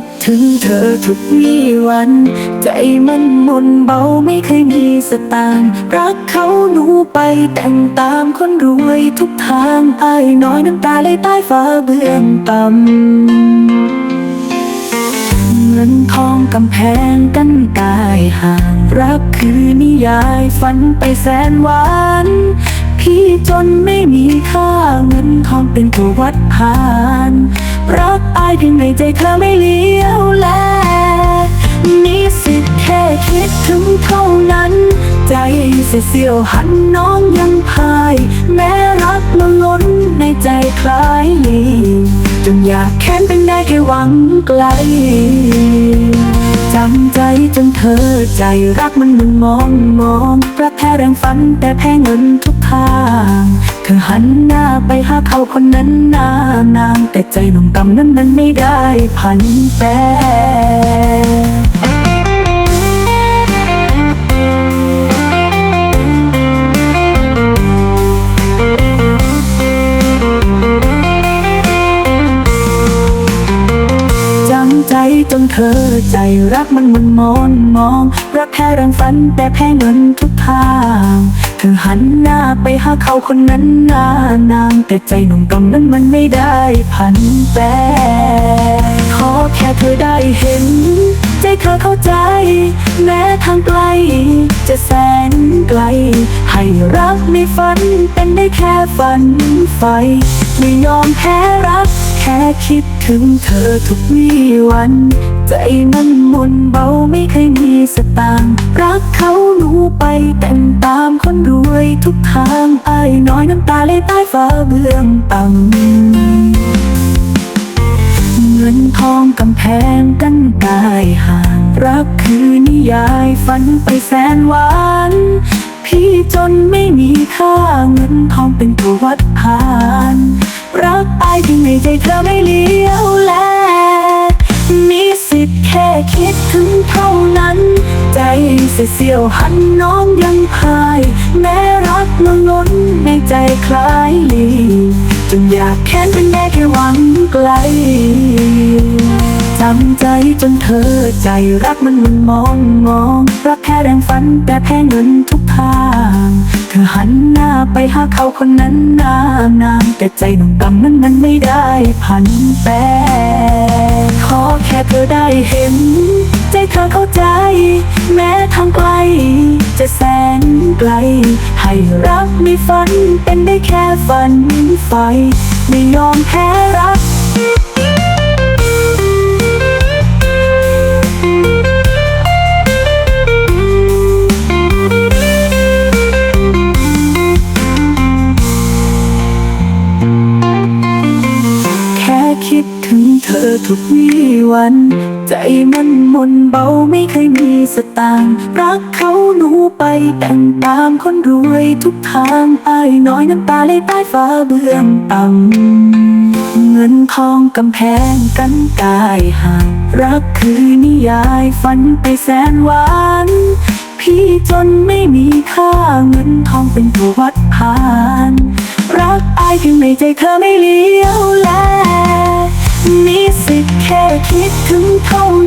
ดถึงเธอทุกวี่วัน ใจมันมุนเบาไม่เคยมีสตางค์รักเขาหนูไปแต่งตามคนรวยทุกทางอายน้อยน้ำตาเลยใต้ฟ้าเบื้องต่ำเงินทองกำแพงกันกายห่าง รักคือนิยายฝันไปแสนหวาน เป็นตัววัดผ่านรักอายเพียงในใจเธอไม่เลี้ยวแลมีสิทธิ์แค่คิดถึงเท่านั้น ใจเสียวหันน้องยังพาย แม้รักละล้นในใจคล้ายลีจนอยากแค้นเป็นได้แค่หวังไกลจำใจจนเธอใจรักมันมึนมองมองรักแค่แรงฝันแต่แพ้เงินทุกทางเธอหัน เขาคนนั้นนานาง แต่ใจหนุ่มต่ำนั้นมันไม่ได้พันแปรจำใจจนเธอใจรักมันมันมอนมอง รักแค่แรงฝันแต่แพ้เงินทุกทาง อหันหน้าไปหาเขาคนนั้นนานางแต่ใจหนุ่มกำนั้นมันไม่ได้พันแปรขอแค่เธอได้เห็น ใจเธอเข้าใจ แม้ทางไกล จะแสนไกล ให้รักในฝันเป็นได้แค่ฝันไฟ ไม่ยอมแพ้รัก แค่คิดถึงเธอทุกวี่วัน ใจมันหมุนเบาไม่เคยมี ใต้ฟ้าเบื้องต่ำเงินทองกำแพงกันกายห่าง รักคือนิยายฝันไปแสนหวาน พี่จนไม่มีค่าเงินทองเป็นตัววัดผ่าน รักอายที่ในใจเธอไม่เลี้ยวแล มีสิทธิ์แค่คิดถึงเท่านั้น ใจเสียเสียวหันน้องยังพาย แม้รักละล้นในใจคล้ายลีจนอยากแค้นเป็นแม่แค่หวังไกลจำใจจนเธอใจรักมันมันมองมอง รักแค่แรงฝันแต่แพ้เงินทุกทางเธอหันหน้าไปหาเขาคนนั้นนานางแต่ใจหนุ่มกำนั้นมันไม่ได้พันแปรขอแค่เธอได้เห็น เธอเข้าใจ แม้ทางไกล จะแสนไกล ให้รักไม่ฝัน เป็นได้แค่ฝันไฟ ไม่ยอมแพ้รัก อทุกวี่วัน ใจมันมุนเบาไม่เคยมีสตางค์รักเขาหนูไปแต่งตามคนรวยทุกทางอายน้อยน้ำตาเลยใต้ฟ้าเบื้องต่ำเงินทองกำแพงกันกายห่างรักคือนิยายฝันไปแสนหวานพี่จนไม่มีค่าเงินทองเป็นตัววัดผ่าน รักอายเพียงในใจเธอไม่เลี้ยวแล มีสิทธิ์แค่คิดถึงเท่านั้น